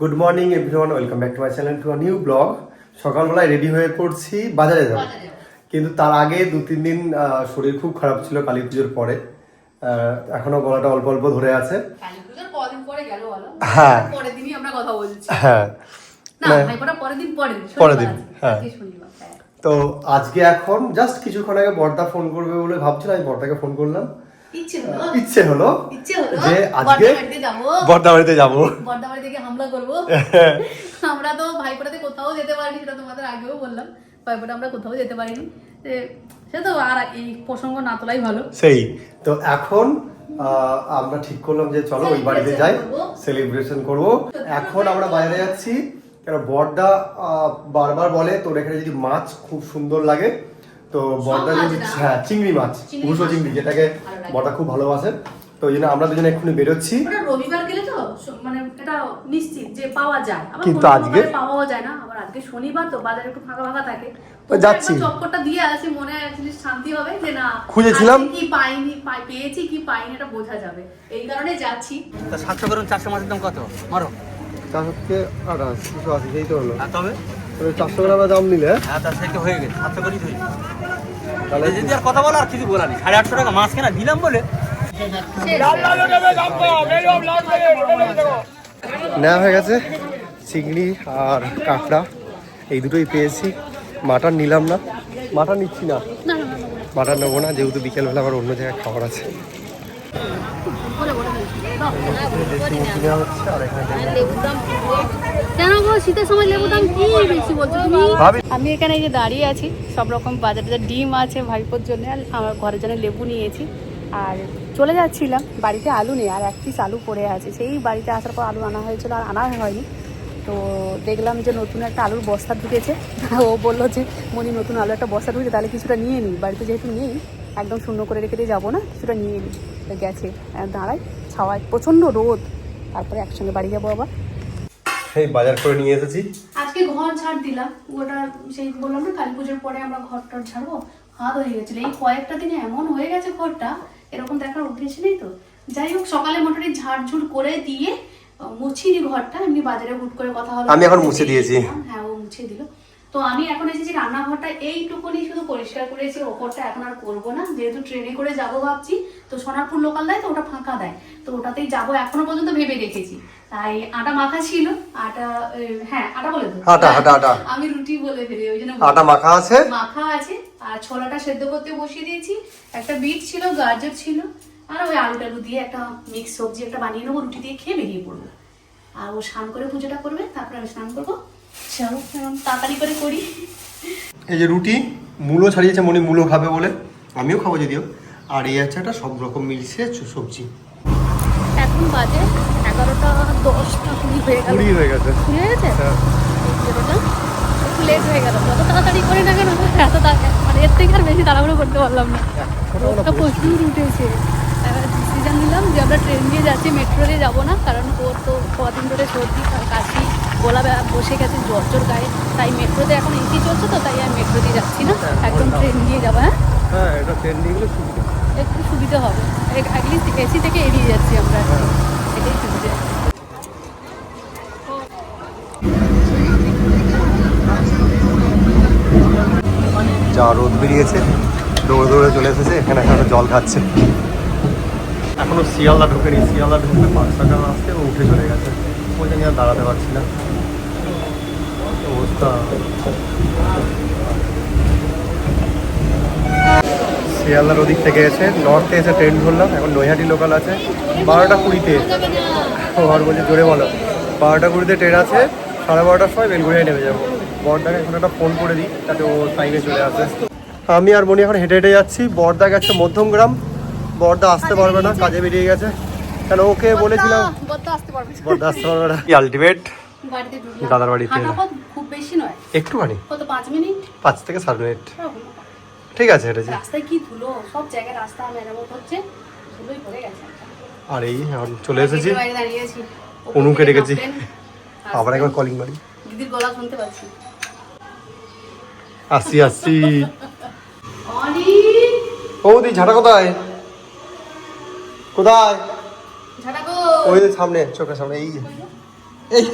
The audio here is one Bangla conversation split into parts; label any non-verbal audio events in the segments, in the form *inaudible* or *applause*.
Good morning everyone welcome back to my channel to new vlog সকালবেলায় রেডি হয়ে পড়ছি বাজারে যাব। কিন্তু তার আগে দু তিন দিন শরীর খুব খারাপ ছিল কালী পুজোর পরে। এখনও গলাটা অল্প অল্প ধরে আছে। হ্যাঁ। হ্যাঁ। না না, পরের দিন। হ্যাঁ। হ্যাঁ। তো আজকে এখন জাস্ট কিছুক্ষণ আগে বর্দা ফোন করবে বলে ভাবছিলাম আমি বর্দাকে ফোন করলাম। ইচ্ছে হলো? যে আজকে বর্দাবাড়িতে যাব। থেকে হামলা করব। *laughs* আমরা তো কোথাও যেতে পারিনি সেটা তোমাদের আগেও বললাম। আমরা কোথাও যেতে পারিনি। সে তো আর এই প্রসঙ্গ না তোলাই ভালো। সেই তো এখন আমরা ঠিক করলাম যে চলো ওই বাড়িতে যাই। সেলিব্রেশন করব। এখন আমরা বাইরে যাচ্ছি কেন বড়দা বারবার বলে তোর এখানে যদি মাছ খুব সুন্দর লাগে তো বড়দা যদি হ্যাঁ চিংড়ি মাছ পুরুষো। চিংড়ি যেটাকে বড়দা খুব ভালোবাসে তো ওই জন্য আমরা দুজনে এক্ষুনি বেরোচ্ছি। ওটা রবিবার গেলে তো স- মানে এটা নিশ্চিত যে পাওয়া যায়। আবার কিন্তু কোনো আজকে- বারে পাওয়াও যায় না। আবার আজকে শনিবার তো বাজারে একটু ফাঁকা ফাঁকা থাকে। তো যাচ্ছি। একবার চক্করটা দিয়ে আসি মনে শান্তি হবে যে না খুঁজেছিলাম। আজকে কি পাইনি পাই- পেয়েছি কি পাইনি এটা বোঝা যাবে। এই কারণে যাচ্ছি। তা সাতশো করুন চারশো মাছের দাম কত? মারো। চার আঠাশ দুশো আশি সেই তো হলো। আর তবে? চারশো গ্রামের দাম নিলে হ্যাঁ তো হয়ে গেছে। সাতশো করেই ধরি তাহলে যদি আর কথা বলো আর কিছু বলার নেই। সাড়ে আটশো টাকা মাছ কেনা দিলাম বলে। নেওয়া হয়ে গেছে চিংড়ি আর কাঁকড়া। এই দুটোই পেয়েছি। মাটন নিলাম না। মাটন নিচ্ছি না। না না না, না, মাটন নেব না যেহেতু বিকেলবেলা আবার অন্য জায়গায় খাবার আছে। কেন গো? শীতের সময় লেবু দাম কি বেশি বলছো তুমি? আমি এখানে এই যে দাঁড়িয়ে আছি সব রকম বাজারে যে ডিম আছে ভাইপোর জন্য আর আমার ঘরের জন্য লেবু নিয়েছি। আর চলে যাচ্ছিলাম বাড়িতে আলু নেই আর এক পিস আলু পড়ে আছে। সেই বাড়িতে আসার পর আলু আনা হয়েছিল আর আনা হয়নি। তো দেখলাম যে নতুন একটা আলুর বস্তা ঢুকেছে। ও বলল যে মনি নতুন আলু একটা বস্তা ঢুকেছে তাহলে কিছুটা নিয়ে নিই। বাড়িতে যেহেতু নেই একদম শূন্য করে রেখে দিয়ে যাব না কিছুটা নিয়ে নিই। গেছে। আর দাঁড়াই ছাওয়ায় প্রচণ্ড রোদ। তারপরে একসঙ্গে বাড়ি যাব আবার। এই বাজার করে নিয়ে এসেছি। আজকে ঘর ঝাড় দিলাম। ওটা সেই বললাম না কালী পুজোর পরে আমরা ঘরটা ঝাড়বো। হাত হয়ে গেছিল। এই কয়েকটা দিনে এমন হয়ে গেছে ঘরটা এরকম দেখার অভ্যেস নেই তো? যাই হোক সকালে মোটামুটি ঝাড়ঝুড় করে দিয়ে মুছিনি ঘরটা। এমনি বাজারে হুট করে কথা হলো। আমি এখন মুছে দিয়েছি। হ্যাঁ ও মুছে দিল। তো আমি এখন এসেছি রান্নাঘরটা এইটুকুনি শুধু পরিষ্কার করেছি ওপরটা এখন আর করব না। যেহেতু ট্রেনে করে যাব ভাবছি তো সোনারপুর লোকাল দেয় তো ওটা ফাঁকা দেয়। তো ওটাতেই যাব এখনও পর্যন্ত ভেবে রেখেছি। তাই আটা মাখা ছিল আটা হ্যাঁ আটা বলে আটা, আটা, আটা। আমি রুটি বলে ফেলি ওই জন্য আটা মাখা আছে? মাখা আছে আর ছোলাটা সেদ্ধ করতে বসিয়ে দিয়েছি। একটা বিট ছিল গাজর ছিল আর ওই আলু টালু দিয়ে একটা মিক্স সবজি একটা বানিয়ে নেব রুটি দিয়ে খেয়ে বেরিয়ে পড়ব। আর ও স্নান করে পুজোটা করবে তারপরে আমি স্নান করব। চলো এখন তাড়াতাড়ি করে করি। এই যে রুটি মূলো ছাড়িয়েছে মনে মূলো খাবে বলে। আমিও খাব যদিও। আর এই আছে একটা সব রকম মিলছে সবজি। এখন বাজে এগারোটা দশটা কুড়ি হয়ে গেল। কুড়ি হয়ে গেছে। হয়ে গেছে? হ্যাঁ। একটু লেট হয়ে গেল। যত তাড়াতাড়ি করি না কেন এত মানে এর থেকে আর বেশি তাড়াহুড়ো করতে পারলাম না। রোদটা প্রচুর উঠেছে। ডিসিশন নিলাম যে আমরা ট্রেন দিয়ে যাচ্ছি মেট্রো দিয়ে যাব না কারণ ওর তো কদিন ধরে সর্দি কাশি। গলা বসে গেছে জ্বর জ্বর গায়ে। তাই মেট্রোতে এখন এসি চলছে তো তাই আমি মেট্রো দিয়ে যাচ্ছি না। একদম ট্রেন দিয়ে যাব হ্যাঁ? হ্যাঁ এটা ট্রেন দিয়ে গেলে সুবিধা। একটু সুবিধা হবে। অ্যাটলিস্ট এসি থেকে এড়িয়ে যাচ্ছি আমরা। এটাই সুবিধা। যা রোদ বেরিয়েছে দৌড়ে দৌড়ে চলে এসেছে এখানে এখানে জল খাচ্ছে। এখনও শিয়ালদা ঢুকেনি শিয়ালদা ঢুকতে পাঁচ টাকা আসতে ও উঠে চলে গেছে। ওই জন্য আর দাঁড়াতে পারছি না। অবস্থা। শিয়ালদার ওদিক থেকে এসে নর্থে এসে ট্রেন ধরলাম এখন নৈহাটি লোকাল আছে। বারোটা কুড়িতে। ও আর বলছে জোরে বলো। বারোটা কুড়িতে ট্রেন আছে সাড়ে বারোটার সময় বেলগুড়িয়ায় নেমে যাব। বরদাকে এখন একটা ফোন করে দিই তাতে ও টাইমে চলে আসে। আমি আর মনি এখন হেঁটে হেঁটে যাচ্ছি বর্দা গেছে মধ্যমগ্রাম। বর্দা আসতে পারবে না কাজে বেরিয়ে গেছে। কেন ওকে বলেছিলাম। বলতে আসতে পারবে বর্দা আসতে পারবে না। আলটিমেট বাড়িতে ঢুকলাম। দাদার বাড়িতে। হাঁটা পথ খুব বেশি নয়। একটুখানি? কত পাঁচ মিনিট? পাঁচ থেকে সাত মিনিট। ঠিক আছে হেঁটেছি রাস্তায় কি ধুলো? সব জায়গায় রাস্তা মেরামত হচ্ছে। ধুলোই ভরে গেছে। আর এই চলে এসেছি। অনুকে রেখেছি। আবার একবার কলিং মারি দিদির গলা শুনতে পাচ্ছি। আসছি আসছি অনি? বৌদি ঝাঁটা কোথায়? কোথায়? ওই যে সামনে চোখের সামনে এই এই।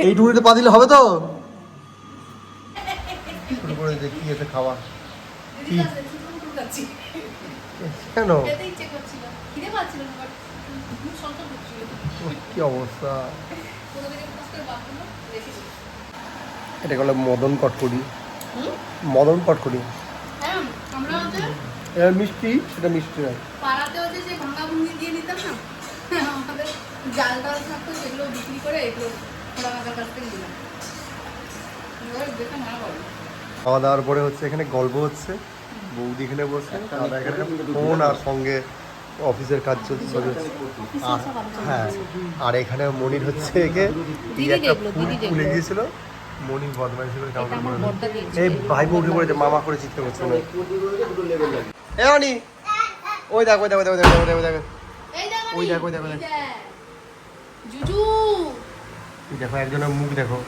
এই টুকুরিতে পা দিলে হবে তো? শুরু করে দেখি এতে খাওয়া? কি? কেন? কি অবস্থা? এটা হলো মদন কটকরি মদন কটকরি হ্যাঁ মিষ্টি? সেটা মিষ্টি নয়। পাড়াতে হচ্ছে যে ভাঙা ভুঙ্গি দিয়ে নিতাম না আমাদের জাল টাল থাকতো সেগুলো বিক্রি করে এগুলো ওরা কাকার কাছ থেকে বলো। খাওয়া দাওয়ার পরে হচ্ছে এখানে গল্প হচ্ছে বৌদি এখানে বসে দাদা এখানে ফোন আর সঙ্গে অফিসের কাজ চলছে সবই হচ্ছে। হ্যাঁ আর এখানে মনির হচ্ছে একে একটা ফুল দেখল। গিয়েছিল মনির। বড়দা দিয়েছে। এই ভাই বউকে বলেছে মামা করে চিৎকার করছে এ ওই দেখ ওই দেখ ওই দেখ ওই দেখ ওই দেখ ওই দেখ দেখো। ওই দেখো, ওই দেখো, ওই দেখো। জুজু। দেখো একজনের মুখ দেখো।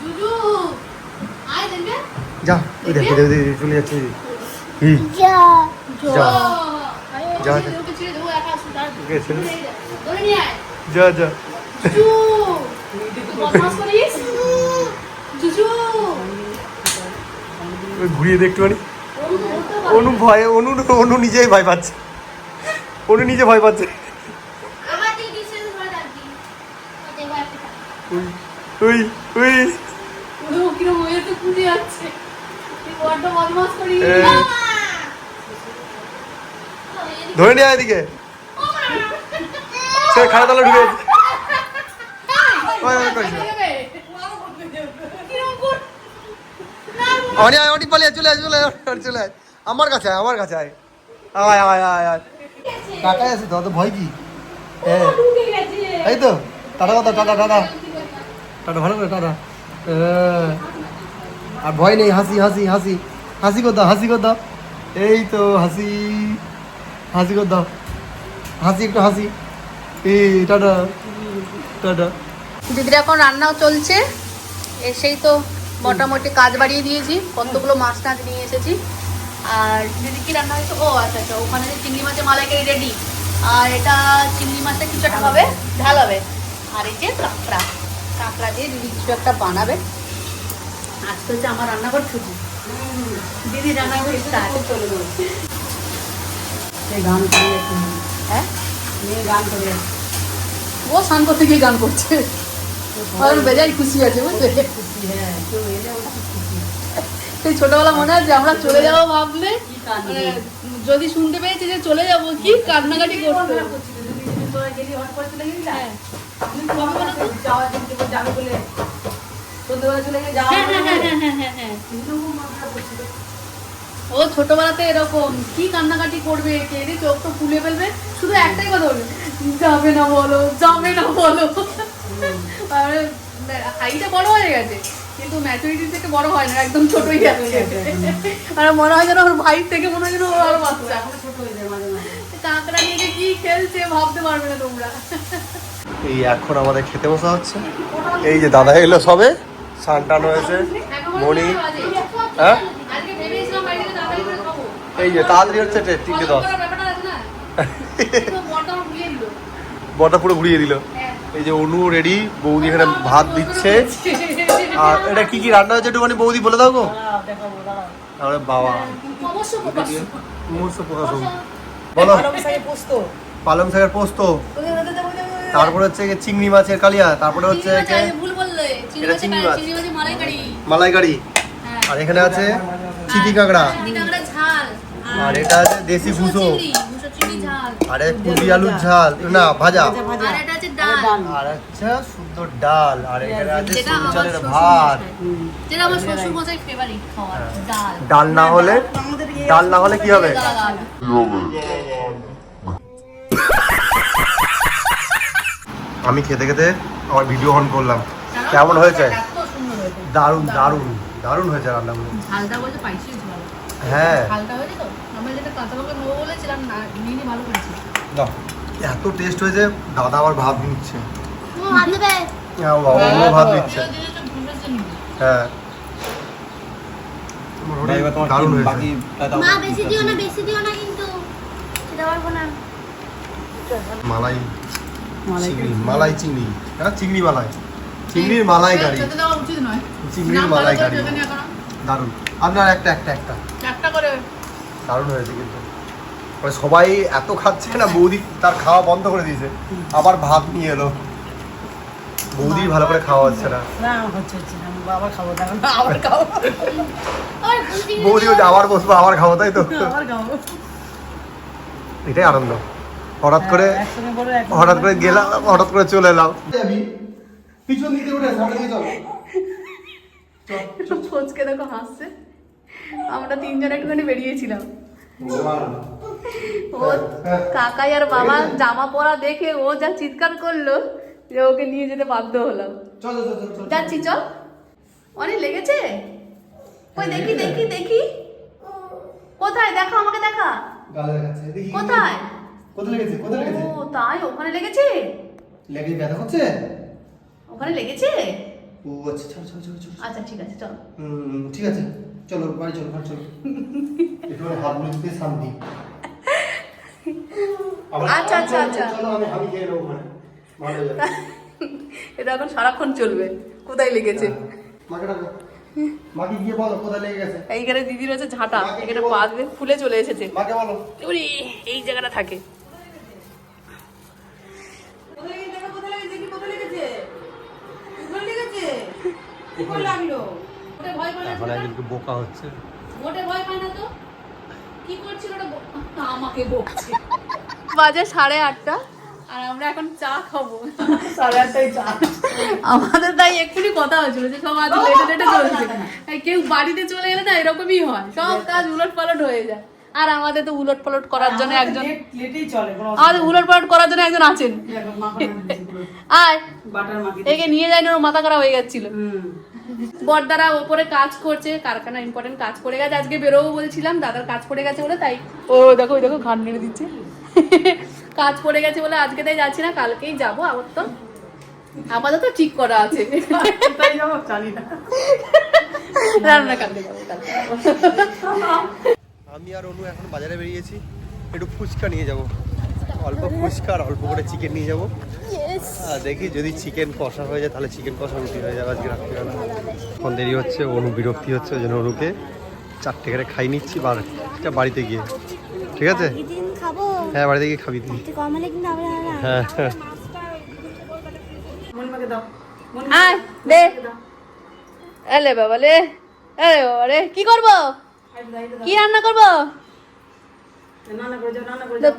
জুজু। আয় দেখবে। যা ওই দেখো দেখো, দেখো, চলে যাচ্ছে। হি যা। যা, যা। যা। যা। ঘুরিয়ে দেখতে পারে। অনু ভয় অনু অনু নিজেই ভয় পাচ্ছে। অনু নিজে ভয় পাচ্ছে আমার দিদি সাথে ধরে রাখবি ওতে ভয় পেতাম উই উই উই ও কিরম হয়ে তো কুদে যাচ্ছে। তুই বড্ড বদমাস করিস ধরে নিয়ে এদিকে। সে খাড়া তালা ঢুকে পালিয়ে চলে আয় চলে আয় চলে আয়। আমার কাছে আয় আমার কাছে আয়। আয় আয় আয় আয়। কাকাই আছে তো ভয় কি? এই তো টাটা কথা টাটা টাটা। টাটা ভালো করে টাটা আর ভয় নেই, হাসি হাসি হাসি। হাসি কর দাও, হাসি কর দাও। এই তো হাসি হাসি কর দাও। হাসি, একটু হাসি। এই টাটা টাটা। দিদির এখন রান্নাও চলছে। এসেই তো মোটামুটি কাজ বাড়িয়ে দিয়েছি। কতগুলো মাছ টাছ নিয়ে এসেছি। আর দিদি, কি রান্না হয়েছে? ও আচ্ছা আচ্ছা ওখানে যে চিংড়ি মাছের মালাইকারি রেডি আর এটা চিংড়ি মাছটা কিছু একটা হবে, ঝাল হবে। আর এই যে কাঁকড়া কাঁকড়া দিয়ে দিদি কিছু একটা বানাবে। আজকে হচ্ছে আমার রান্নাঘর ছুটি। দিদি রান্নাঘর চলে গান করে হ্যাঁ? মেয়ে গান করে ও স্নান করতে গিয়ে গান করছে। বেজায় খুশি আছে বুঝলে? সেই ছোটবেলা মনে আছে আমরা চলে যাব ভাবলে? যদি শুনতে পেয়েছি যে চলে যাব কি কান্নাকাটি করতো হ্যাঁ। কবে বলো তো? হ্যাঁ, হ্যাঁ, হ্যাঁ, হ্যাঁ, হ্যাঁ, হ্যাঁ, হ্যাঁ। ও ছোটবেলাতে এরকম কি কান্নাকাটি করবে? কেঁদে চোখ তো ফুলে ফেলবে? শুধু একটাই কথা বলবে। যাবে না বলো যাবে না বলো। আর হাইটা বড় হয়ে গেছে। কিন্তু ম্যাচুরিটি থেকে বড় হয় না একদম ছোটই আছে আর মনে হয় যেন ওর ভাই থেকে মনে হয় যেন ওর আরও বাচ্চা। কাঁকড়া নিয়ে কি খেলছে ভাবতে পারবে না তোমরা। এই এখন আমাদের খেতে বসা হচ্ছে। এই যে দাদা এলো সবে স্নান টান হয়েছে মণি হ্যাঁ? এই যে তাড়াতাড়ি হচ্ছে তিনটে দশ। বটা পুরো ঘুরিয়ে দিল। হ্যাঁ এই যে অনু রেডি বৌদি এখানে ভাত দিচ্ছে। আর এটা কি কি রান্না হচ্ছে একটুখানি বৌদি বলে দাও গো। আরে বাবা। বলো। পালং শাকের পোস্ত। তারপরে হচ্ছে গিয়ে চিংড়ি মাছের কালিয়া তারপরে হচ্ছে চিংড়ি মাছ ভুল বললে। চিংড়ি এটা মাছের চিংড়ি কারি, মাছ। মালাইকারি। হ্যাঁ। আর এখানে আছে চিটি কাঁকড়া। আর এটা আছে দেশি ভুসো আর এক কুবি আলুর ঝাল। না ভাজা আর ডাল। আর আচ্ছা সুন্দর ডাল। আর এখানে আছে চালের ভাত। যেটা আমার শ্বশুর মশাই ফেভারিট খাওয়ার ডাল। ডাল না হলে ডাল না হলে কি হবে? ডাল। আমি খেতে খেতে আমার ভিডিও অন করলাম। কেমন হয়েছে? দারুণ দারুণ দারুণ হয়েছে রান্নাগুলো। হ্যাঁ। এত টেস্ট হয়েছে দাদা আবার ভাত দেবে? হ্যাঁ, ভাত নিবি। হ্যাঁ। দারুণ হয়েছে। মা বেশি দিও না বেশি দিও না কিন্তু। সেটা পারব না। মালাই। চিংড়ি মালাই চিংড়ি। হ্যাঁ চিংড়ি মালাই। চিংড়ির উচিত নয়। চিংড়ির নিয়ে এখনও। দারুণ। আপনার একটা একটা একটা। একটা করে। দারুণ হয়েছে কিন্তু। মানে সবাই এত খাচ্ছে না বৌদি তার খাওয়া বন্ধ করে দিয়েছে। আবার ভাত নিয়ে এলো। বৌদি ভালো করে খাওয়া হচ্ছে না। না হচ্ছে হচ্ছে না। বাবা *laughs* খাব আবার খাব। বৌদি আবার বসবো আবার খাব তাই তো? এটাই আনন্দ। হঠাৎ করে এক হঠাৎ করে গেলাম হঠাৎ করে চলে এলাম। পিছন দিকে উঠে সামনে দিকে চল। ফোচকে দেখো হাসছে। আমরা তিনজন একটুখানি বেরিয়েছিলাম। ও কাকাই আর বাবা জামা পরা দেখে ও যা চিৎকার করল যে ওকে নিয়ে যেতে বাধ্য হলাম। চল চল চল চল। যাচ্ছি চল। অনেক লেগেছে? ওই দেখি দেখি দেখি। কোথায়? দেখা আমাকে দেখা। গালে দেখাচ্ছে। দেখি। কোথায়? কোথায় লেগেছে? কোথায় লেগেছে? ও তাই? ওখানে লেগেছে? লেগে ব্যথা হচ্ছে ওখানে লেগেছে? ও আচ্ছা চল চল চল চল। আচ্ছা ঠিক আছে চল। হুম, ঠিক আছে। চলো বাড়ি চলো চলো। একটু হাত মুছতে শান্তি আচ্ছা, আচ্ছা, আচ্ছা। চলো আমি আমি খেয়ে নেব ওখানে। ভালো যাবে। এটা এখন সারাক্ষণ চলবে। কোথায় লেগেছে? মাকে ডাকো। মাকে গিয়ে বলো কোথায় লেগে গেছে? এইখানে দিদির হচ্ছে ঝাঁটা। এখানে বাঁধবে ফুলে চলে এসেছে। মাকে বলো। এই জায়গাটা থাকে। এখন। একদিনকে বোকা হচ্ছে। মোটে ভয় পায় না তো? কি করছিল ওটা *laughs* আমাকে বকছে। বাজে সাড়ে আটটা আর আমরা এখন চা খাব। সাড়ে আটটায় চা। আমাদের তাই এক্ষুনি কথা হয়েছিল যে সব আজ লেটে লেটে চলছে। কেউ বাড়িতে চলে এলে না এরকমই হয়। সব কাজ উলট পালট হয়ে যায়। আর আমাদের তো উলট পালট করার জন্য একজন আমাদের উলট পালট করার জন্য একজন আছেন। মাখি একে নিয়ে যায়নি ওর মাথা খারাপ হয়ে যাচ্ছিল হুম বড়দারা ওপরে কাজ করছে কারখানা ইম্পর্টেন্ট কাজ পড়ে গেছে। আজকে বেরোবো বলছিলাম দাদার কাজ পড়ে গেছে বলে তাই ও দেখো ওই দেখো ঘাট নেড়ে দিচ্ছে। *laughs* কাজ পড়ে গেছে বলে আজকে তাই যাচ্ছি না কালকেই যাব আবার তো আপাতত ঠিক করা আছে। তাই যাব জানি না। রান্না কালকে যাব আমি আর অনু এখন বাজারে বেরিয়েছি একটু ফুচকা নিয়ে যাব। অল্প ফুচকা আর অল্প করে চিকেন নিয়ে যাব। দেখি যদি চিকেন কষা হয়ে যায় তাহলে চিকেন কষা রুটি হয়ে যাবে আজকে রাত্রিবেলা এখন দেরি হচ্ছে অনু বিরক্তি হচ্ছে ওই জন্য অনুকে চারটে করে খাই নিচ্ছি বারোটা বাড়িতে গিয়ে। ঠিক আছে? হ্যাঁ বাড়িতে গিয়ে খাবি তুই। হ্যাঁ। হ্যাঁ এলে বাবা লে। এলে বাবা রে কি করব? কি রান্না করব?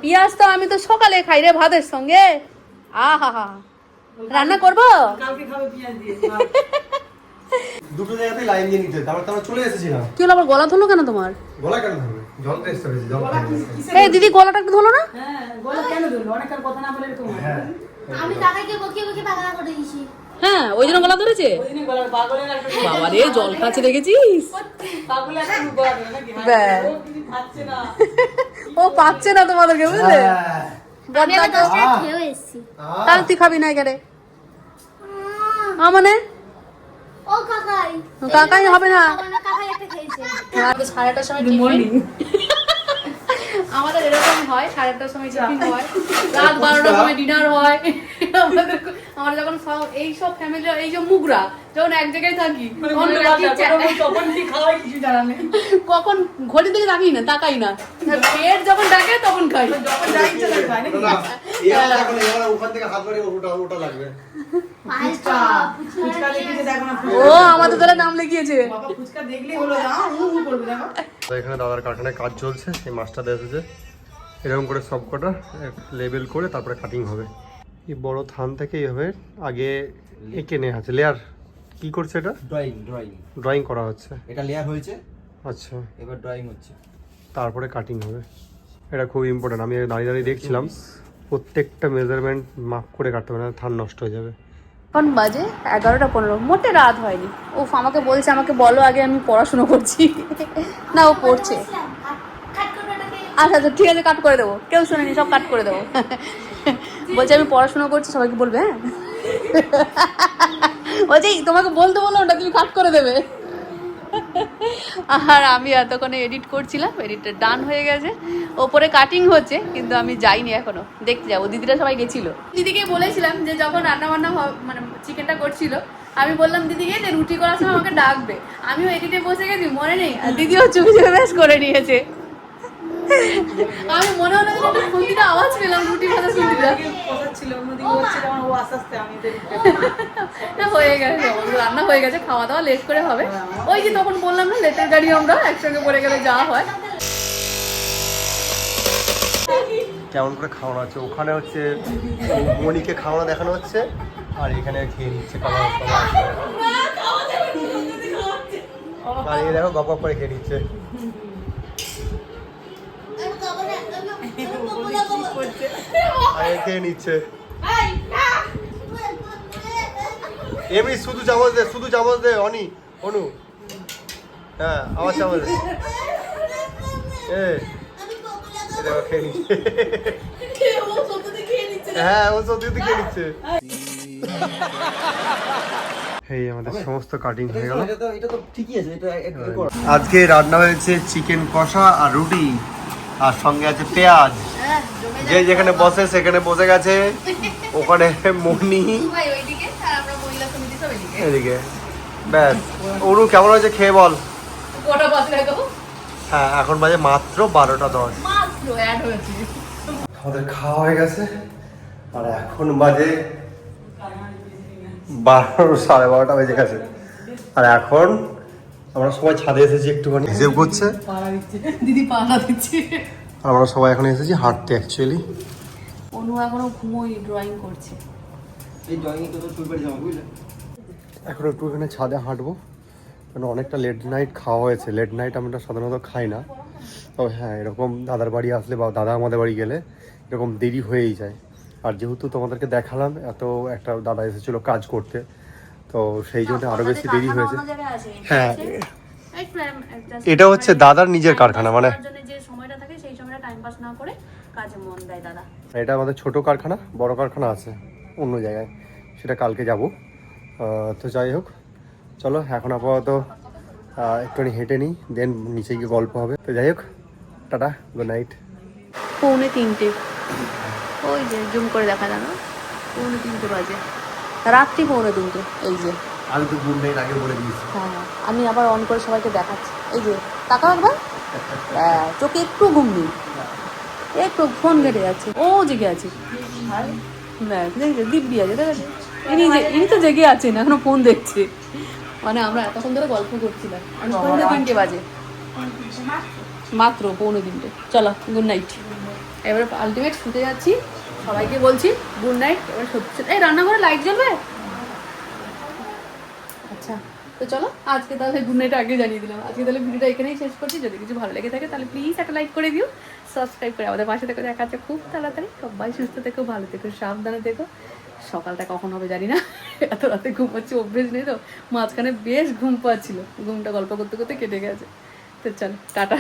পেঁয়াজ তো আমি তো সকালে খাই রে ভাতের সঙ্গে। আহা হা রান্না করব? কালকে খাবে পেঁয়াজ দিয়ে। *laughs* দুটো জায়গাতে লাইন দিয়ে নিতে তারপর চলে এসেছিলাম। কি হলো আবার গলা ধরলো কেন তোমার? গলা কেন ধরবে? জল টেস্ট হয়েছে জল এই দিদি গলাটা একটু ধরলো না? হ্যাঁ গলা কেন ধরলো? অনেকক্ষণ কথা না বলে এরকম হ্যাঁ। আমি কাকাইকে বকিয়ে বকিয়ে পাগলা করে দিয়েছি। হ্যাঁ ওই জন্য গলা ধরেছে? ওই দিনই গলা পাগলের একটা বাবা রে জল খাচ্ছে দেখেছিস? পাগলের একটা রূপ গলা নাকি? ব্যাস। ও কিছু খাচ্ছে না। ও পাচ্ছে না তোমাদেরকে বুঝলে? তাহলে তুই খাবি না এখানে? মানে? ও কাকাই। কাকাই হবে না। সাড়ে আটটার সময় আমাদের এরকম হয় সাড়ে আটটার সময় টিফিন হয় রাত বারোটার সময় ডিনার হয়। আমাদের আমরা যখন সব- এই সব ফ্যামিলি এই যে মুগরা যখন এক জায়গায় থাকি মানে তখন রাত্রি তখন কি খাওয়াই কিছু জানা নেই। কখন ঘড়ি থেকে তাকাই না তাকাই না। পেট যখন ডাকে তখন খাই। ওখান থেকে হাত বাড়িয়ে ওটা ওটা লাগবে। ও আমাদের তাহলে নাম লিখিয়েছে এখানে দাদার কারখানায় কাজ চলছে সেই মাছটা এসেছে। এরকম করে সব কটা লেবেল করে তারপরে কাটিং হবে। এই বড় থান থেকে এইভাবে আগে এঁকে নেওয়া আছে লেয়ার কি করছে এটা? ড্রয়িং ড্রয়িং ড্রয়িং করা হচ্ছে। এটা লেয়ার হয়েছে আচ্ছা। এবার ড্রয়িং হচ্ছে। তারপরে কাটিং হবে। এটা খুব ইম্পর্টেন্ট আমি দাঁড়িয়ে দাঁড়িয়ে দেখছিলাম। প্রত্যেকটা মেজারমেন্ট মাপ করে কাটতে হবে না থান নষ্ট হয়ে যাবে। এখন বাজে এগারোটা পনেরো। মোটে রাত হয়নি। ও আমাকে বলছে, আমাকে বলো আগে, আমি পড়াশুনো করছি। না, ও পড়ছে। আচ্ছা আচ্ছা ঠিক আছে, কাট করে দেবো। কেউ শুনেনি, সব কাট করে দেবো। বলছে, আমি পড়াশুনো করছি, সবাইকে বলবে হ্যাঁ? বলছি তোমাকে বলতে বলল ওটা তুমি কাট করে দেবে। আর আমি এতক্ষণে এডিট করছিলাম এডিটটা ডান হয়ে গেছে। ওপরে কাটিং হচ্ছে, কিন্তু আমি যাইনি এখনও। দেখতে যাব, দিদিরা সবাই গেছিল। দিদিকে বলেছিলাম যে যখন রান্না বান্না মানে চিকেনটা করছিল, আমি বললাম দিদিকে যে রুটি করার সময় আমাকে ডাকবে। আমিও এডিটে বসে গেছি, মনে নেই। দিদিও চুপি চুপি বেশ করে নিয়েছে। আমি মনে হলো একটা খুন্তিটা আওয়াজ পেলাম রুটি ভাজা শুনছিলাম না, হয়ে গেছে রান্না হয়ে গেছে, খাওয়া দাওয়া লেট করে হবে। ওই যে তখন বললাম না, লেটের গাড়ি আমরা একসঙ্গে পড়ে গেলে যা হয়। কেমন করে খাওয়ানো হচ্ছে? ওখানে হচ্ছে মনিকে খাওয়ানো দেখানো হচ্ছে, আর এখানে খেয়ে নিচ্ছে, খাওয়া দেখো গপ গপ করে খেয়ে নিচ্ছে। আর খেয়ে নিচ্ছে। এমনি শুধু চামচ দে শুধু চামচ দে অনি অনু। হ্যাঁ আমার চামচ দে। এ এ খেয়ে নিচ্ছে। হ্যাঁ ও সত্যি সত্যি খেয়ে নিচ্ছে। এই আমাদের সমস্ত কাটিং হয়ে গেল। আজকে রান্না হয়েছে চিকেন কষা আর রুটি আর সঙ্গে আছে পেঁয়াজ। যে যেখানে বসে সেখানে বসে গেছে। ওখানে মনি এদিকে। এদিকে। ব্যাস। ওরু কেমন হয়েছে খেয়ে বল? হ্যাঁ এখন বাজে মাত্র বারোটা দশ। মাত্র অ্যাড হয়েছে। আমাদের খাওয়া হয়ে গেছে আর এখন বাজে বারো সাড়ে বারোটা বেজে গেছে। আর এখন আমরা সবাই ছাদে এসেছি একটুখানি। হিসেব করছে? দিদি পাহারা দিচ্ছে। আমরা সবাই এখন এসেছি হাঁটতে অ্যাকচুয়ালি অনু এখনও ঘুমোই ড্রয়িং করছে। এই ড্রয়িং তো চুল পেড়ে যাব বুঝলে? এখন একটু এখানে ছাদে হাঁটবো। কারণ অনেকটা লেট নাইট খাওয়া হয়েছে। লেট নাইট আমরা সাধারণত খাই না। তবে হ্যাঁ এরকম দাদার বাড়ি আসলে বা দাদা আমাদের বাড়ি গেলে এরকম দেরি হয়েই যায়। আর যেহেতু তোমাদেরকে দেখালাম এত একটা দাদা এসেছিল কাজ করতে তো সেই জন্য আরও বেশি দেরি হয়েছে। হ্যাঁ এটা হচ্ছে দাদার নিজের কারখানা মানে পাস না করে কাজে মন দেয় দাদা। এটা আমাদের ছোট কারখানা বড় কারখানা আছে অন্য জায়গায়। সেটা কালকে যাব। তো যাই হোক চলো এখন আপাতত একটুখানি হেঁটে নিই দেন নিচে গিয়ে গল্প হবে। তো যাই হোক টাটা গুড নাইট পৌনে তিনটে। ওই যে জুম করে দেখা যায় না? পৌনে তিনটে বাজে। রাত্রি পৌনে তিনটে এই যে। আমি তো গুড নাইট আগে বলে দিয়েছি। হ্যাঁ আমি আবার অন করে সবাইকে দেখাচ্ছি। এই যে তাকাও একবার। হ্যাঁ, চোখে একটু ঘুম নেই। একটু ফোন ঘেটে যাচ্ছে। ও জেগে আছে। দিব্যি আছে ইনি ইনি তো জেগে আছেন, এখনও ফোন দেখছে। মানে আমরা এতক্ষণ ধরে গল্প করছিলাম। তিনটে বাজে। মাত্র পৌনে তিনটে। চলো গুড নাইট এবার আলটিমেট শুতে যাচ্ছি। সবাইকে বলছি গুড নাইট এবার সত্যি- এই রান্নাঘরে লাইট জ্বলবে? আচ্ছা তো চলো, আজকে তাহলে গুড নাইট আগে জানিয়ে দিলাম। আজকে তাহলে ভিডিওটা এখানেই শেষ করছি। যদি কিছু ভালো লেগে থাকে, তাহলে প্লিজ একটা লাইক করে দিও। সাবস্ক্রাইব করে আমাদের পাশে থেকে দেখা যাচ্ছে খুব তাড়াতাড়ি সবাই সুস্থ থেকো, ভালো থেকো, সাবধানে থেকো। সকালটা কখন হবে জানি না। *laughs* এত রাতে ঘুমাচ্ছি অভ্যেস নেই তো। মাঝখানে বেশ ঘুম পাচ্ছিল। ঘুমটা গল্প করতে করতে কেটে গেছে। তো চল, টাটা।